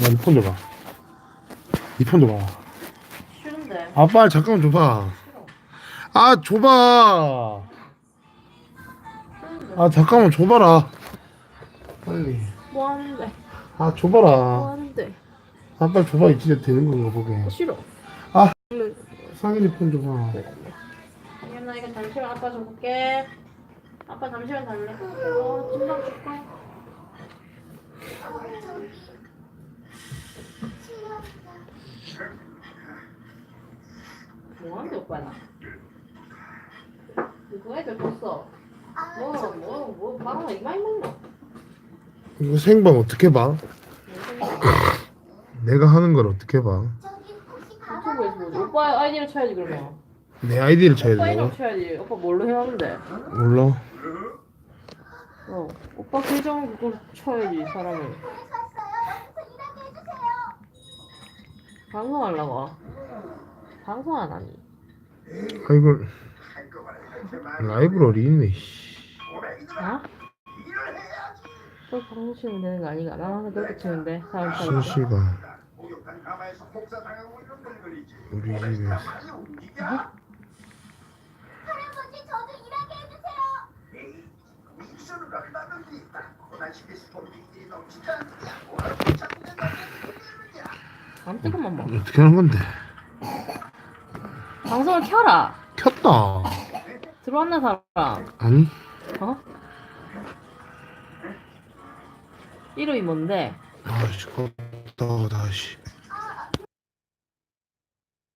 나이 폰 줘봐. 이 폰 줘봐. 싫은데. 아빠 잠깐만 줘봐. 싫어. 아 줘봐. 싫은데. 아 잠깐만 줘봐라. 빨리. 뭐 하는데? 아 뭐 줘봐라. 하는데? 아빠 줘봐 이 진짜 되는 건가 보게. 싫어. 아. 응. 상현이 폰 줘봐. 당연아 이거 잠시만 아빠 좀 볼게. 아빠 잠시만 달래. 어, 금방 줄까? 뭐하는데 오빠야? 이거 애들 벌써 뭐뭐뭐 바로 이마이 먹나? 이거 생방 어떻게 봐? 내가 하는 걸 어떻게 봐? 유튜브에서 보지. 오빠 아이디를 쳐야지 그러면. 내 아이디를 쳐야 오빠 이름 되나? 쳐야지. 오빠 뭘로 해왔는데? 몰라. 어. 오빠 계정 그걸 쳐야지 사람을. 방송하려고. 방송 안 하니? 아 이걸 라이브로 리네. 씨. 아? 또 방송 치면 되는 거 아니가? 나는 그렇게 치는데 사람 때. 실시간 우리 집에서 안 뜨거만 봐. 어떻게 하는 건데? 방송을 켜라. 켰다. 들어왔나 사람? 아니 어? 이름이 뭔데? 아씨 껐다 다시.